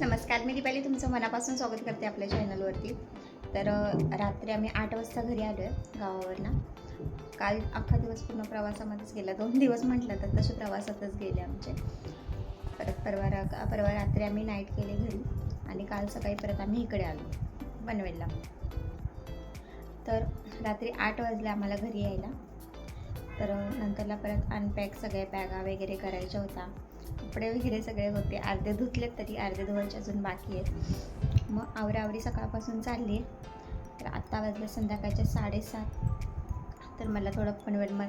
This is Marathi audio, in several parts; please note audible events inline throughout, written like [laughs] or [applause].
नमस्कार मी दिपाली तुमचं मनापासून स्वागत करते आपल्या चॅनलवरती. तर रात्री आम्ही आठ वाजता घरी आलो आहे गावावरनं. काल अख्खा दिवस पूर्ण प्रवासामध्येच गेला. दोन दिवस म्हटलं तर तसे प्रवासातच गेले आमचे. परत परवा रा परवा रात्री आम्ही नाईट केले घरी आणि काल सकाळी परत आम्ही इकडे आलो बनवेलला. तर रात्री आठ वाजले आम्हाला घरी यायला. तर नंतरला परत अनपॅक सगळ्या बॅगा वगैरे करायच्या होत्या. कपडे वगैरे सगळे होते. अर्धे धुतलेत तरी अर्धे धुवायचे अजून बाकी आहेत. मग आवरावरी सकाळपासून चालली तर आत्ता वाजले संध्याकाळचे साडेसात. तर मला थोडं पनवेल म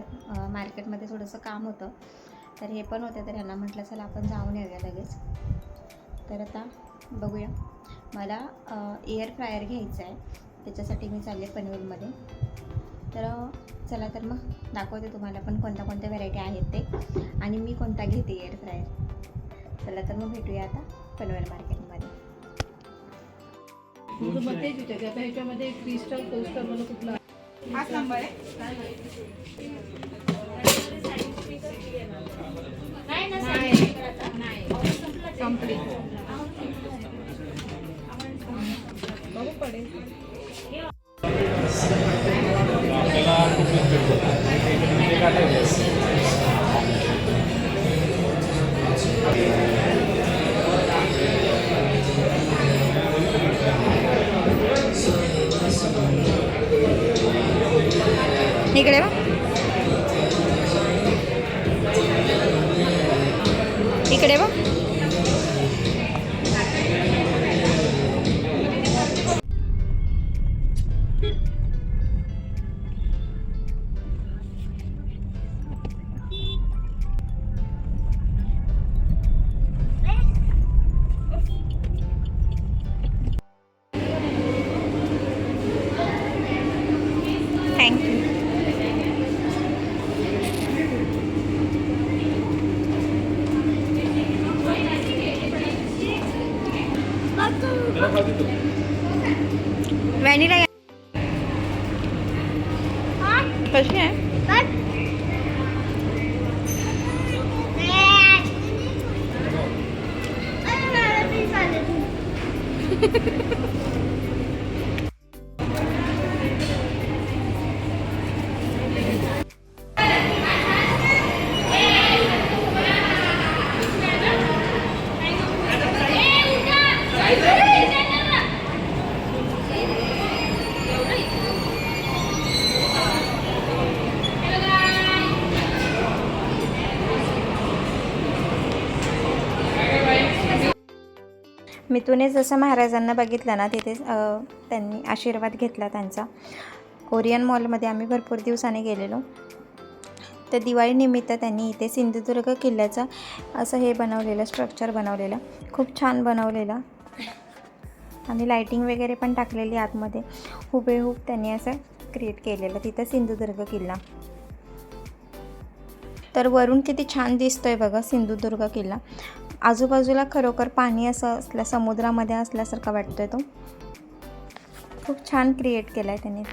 मार्केटमध्ये थोडंसं काम होतं. तर हे पण होते तर ह्यांना म्हटलं चला आपण जाऊन येऊया लगेच. तर आता बघूया. मला एअर फ्रायर घ्यायचं आहे. त्याच्यासाठी मी चालले पनवेलमध्ये. तर चला तर मग दाखवते तुम्हाला पण कोणत्या कोणत्या व्हरायटी आहेत ते. आणि मी कोणता घेते एअर फ्रायर चला तर मग भेटूया आता पनवेल मार्केटमध्ये. ह्याच्यामध्ये क्रिस्टल कोस्टर मला कुठला हाच नंबर आहे. संपली. बघू पडेल. इकडे व्हॅनिला कशी आहे? [laughs] मितूने जसं महाराजांना बघितलं ना तिथे त्यांनी आशीर्वाद घेतला त्यांचा. ओरियन मॉलमध्ये आम्ही भरपूर दिवसाने गेलेलो. तर दिवाळीनिमित्त त्यांनी इथे सिंधुदुर्ग किल्ल्याचं असं हे बनवलेलं स्ट्रक्चर बनवलेलं. खूप छान बनवलेलं. आणि लाईटिंग वगैरे पण टाकलेली आतमध्ये. हुबेहूब त्यांनी असं क्रिएट केलेलं तिथं सिंधुदुर्ग किल्ला. तर वरून किती छान दिसतोय बघा सिंधुदुर्ग किल्ला. आजूबाजूला खरोखर पाणी असं असल्या समुद्रामध्ये असल्यासारखा वाटतोय तो. खूप छान क्रिएट केला आहे त्यांनी.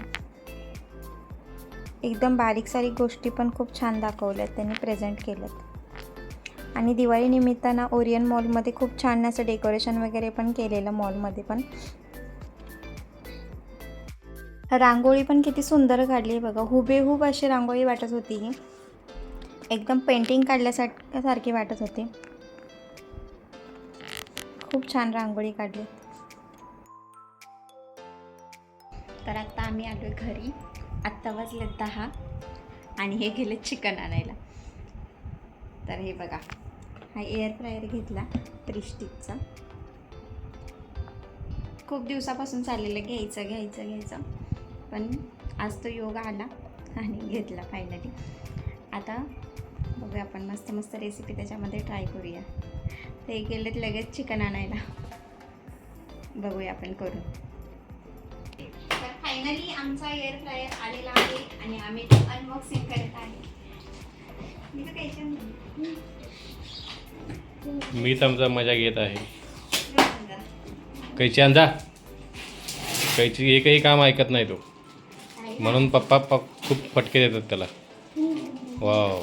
एकदम बारीक सारीक गोष्टी पण खूप छान दाखवल्या आहेत त्यांनी प्रेझेंट केल्यात. आणि दिवाळी निमित्तानं ओरियन मॉलमध्ये खूप छान असं डेकोरेशन वगैरे पण केलेलं मॉलमध्ये पण. रांगोळी पण किती सुंदर काढली आहे बघा. हुबेहूब अशी रांगोळी वाटत होती ही. एकदम पेंटिंग काढल्यासारखी सारखी वाटत होती. खूप छान रांगोळी काढली. तर आत्ता आम्ही आलो घरी. आत्ता वाजले दहा आणि हे गेले चिकन आणायला. तर हे बघा हा एअर फ्रायर घेतला प्रिस्टिकचा खूप दिवसापासून चाललेलं घ्यायचं घ्यायचं घ्यायचं. पण आज तो योग आला आणि घेतला फायनली आता बघूया आपण मस्त मस्त रेसिपी त्याच्यामध्ये ट्राय करूया. ते गेलेत लगेच चिकन आणायला. बघूया आपण करून तर फायनली आमचा एअर फ्रायर आलेला आहे आणि आम्ही तो अनबॉक्सिंग करत आहे. मी तर नाही. मीच आमचा मजा घेत आहे. कैची अंजा कैची एकही काम ऐकत नाही तो? म्हणून पप्पा पप खूप फटके देतात त्याला. वाव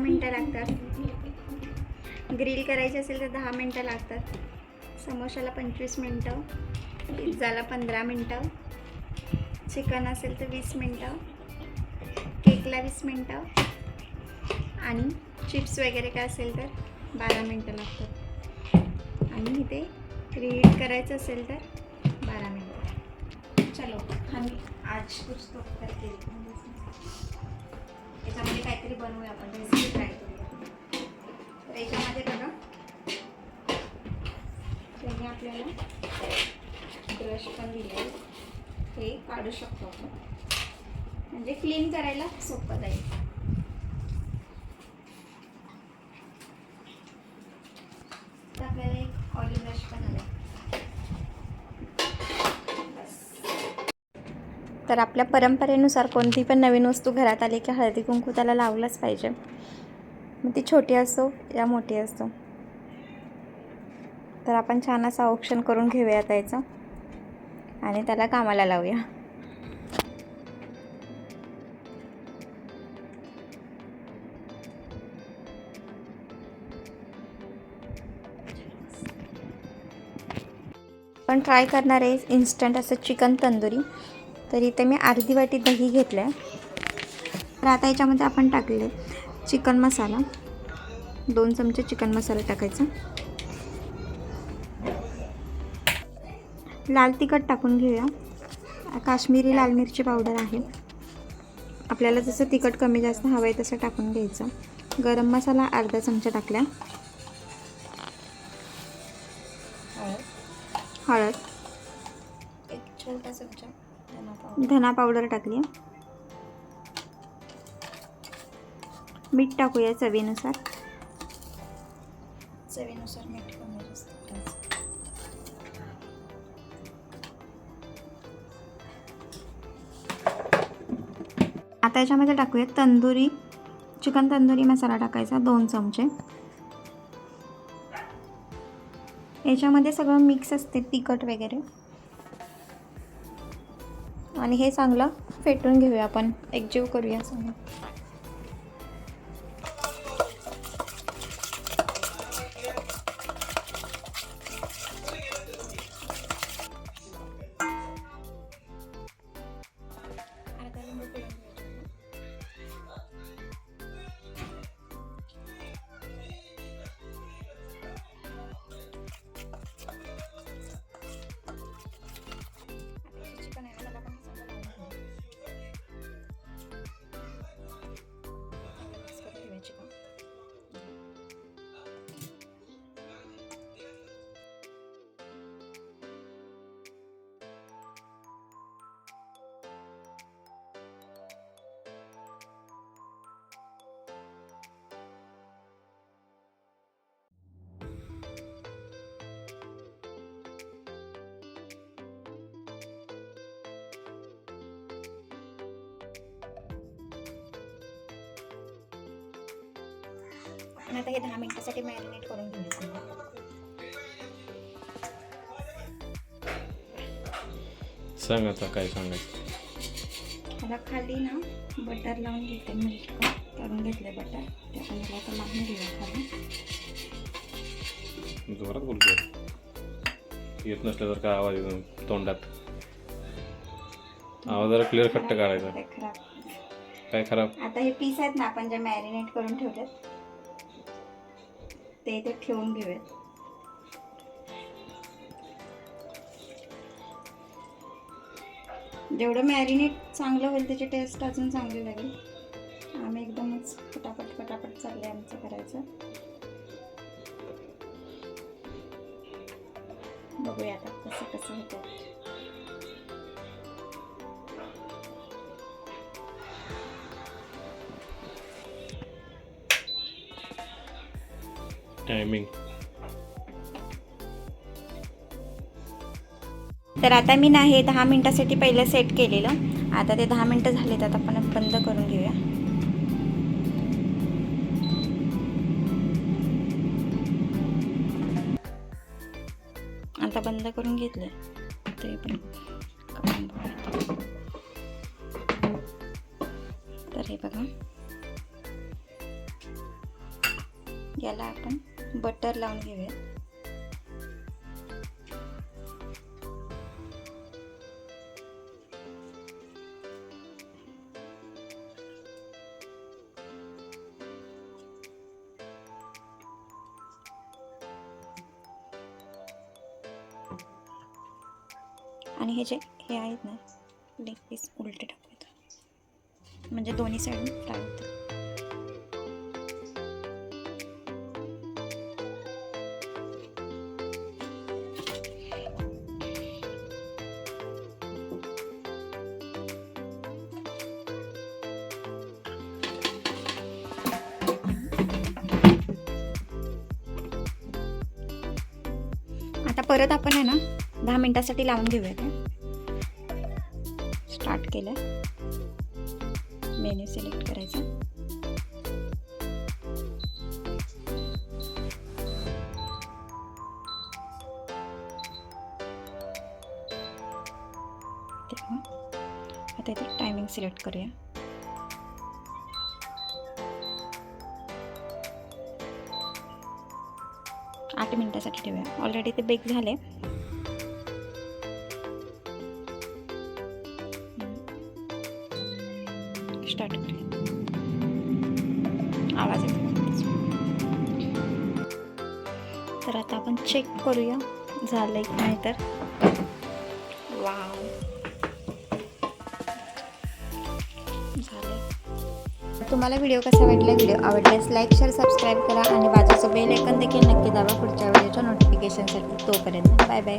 मिनटं लागतात. ग्रिल करायचे असेल तर दहा मिनटं लागतात. समोशाला पंचवीस मिनटं पिझ्झाला पंधरा मिनटं चिकन असेल तर वीस मिनटं केकला वीस मिनटं आणि चिप्स वगैरे काय असेल तर बारा मिनटं लागतात. आणि इथे क्रिएट करायचं असेल तर बारा मिनटं. चलो आम्ही आज कुछ तो करते त्याच्यामध्ये काहीतरी बनवूया आपण रेसिपी ट्राय करूया. तर याच्यामध्ये बघा. त्यांनी आपल्याला ब्रश पण दिले हे काढू शकतो आपण. म्हणजे क्लीन करायला सोपं जाईल तर आपल्याला एक ऑइल ब्रश पण आला तर आपल्या परंपरेनुसार कोणती पण नवीन वस्तू घरात आली की हळदी कुंकू त्याला लावलंच पाहिजे. मग ती छोटी असो या मोठी असो. तर आपण छान असं ऑप्शन करून घेऊया त्याचं आणि त्याला कामाला लावूया. पण ट्राय करणार आहे इन्स्टंट असं चिकन तंदुरी. तर इथे मी अर्धी वाटी दही घेतलं आहे तर आता याच्यामध्ये आपण टाकले चिकन मसाला. दोन चमचे चिकन मसाला टाकायचा. लाल तिखट टाकून घेऊया. काश्मीरी लाल मिरची पावडर आहे. आपल्याला जसं तिखट कमी जास्त हवं आहे तसं टाकून घ्यायचं. गरम मसाला अर्धा चमचा टाकला. हळद. धना पावडर टाकली. मीठ टाकूया चवीनुसार. चवीनुसार मीठ. आता याच्यामध्ये टाकूया तंदुरी. चिकन तंदुरी मसाला टाकायचा दोन चमचे. याच्यामध्ये सगळं मिक्स असते तिखट वगैरे. आणि हे चांगलं फेटून घेऊया आपण. एकजीव करूया चांगलं. आणि आता हे दहा मिनिटासाठी मॅरिनेट करून घेऊया सांग आता काय सांगायचं. त्याला खाली ना बटर लावून घेते मिल्क करून घेतले बटर ते आपण त्याला आता लावून घेऊया खाली. जोरात बोलतो येत नसलं तर काय आवाज येतो तोंडात. आवाज जरा क्लिअर खट्ट काढायचा काय खराब? आता हे पीस आहेत ना आपण जे मॅरिनेट करून ठेवलेत ते इथे ठेवून घेऊयात. जेवढं मॅरिनेट चांगलं होईल त्याची टेस्ट अजून चांगली लागेल. आम्ही एकदमच पटापट पटापट चालले आमचं करायचं. बघूया आता कसं कसं होतं टायमिंग तर आता मी ना हे दहा मिनटासाठी पहिलं सेट केलेलं. आता ते दहा मिनटं झाले आता आपण बंद करून घेऊया. आता बंद करून घेतलं ते पण तर हे बघा. याला आपण बटर लावून घेऊया आणि हे जे हे आहेत ना लेग पीस उलटे टाकूयात. म्हणजे दोन्ही साईड फ्राय होतं परत आपण आहे ना दहा मिनिटासाठी लावून घेऊया काय स्टार्ट केलं. मेन्यू सिलेक्ट करायचं. आता इथे टायमिंग सिलेक्ट करूया. आठ ठेवूया. ऑलरेडी ते बेक झाले. स्टार्ट करूया आवाज येतो तर आता आपण चेक करूया. झालं की नाही तर? वाव तुम्हाला व्हिडिओ कसा वाटला व्हिडिओ आवडल्यास लाईक शेअर सबस्क्राईब करा आणि बाजूचं बेल ऐकन देखील नक्की दाबा पुढच्या व्हिडिओच्या नोटिफिकेशनसाठी तोपर्यंत बाय बाय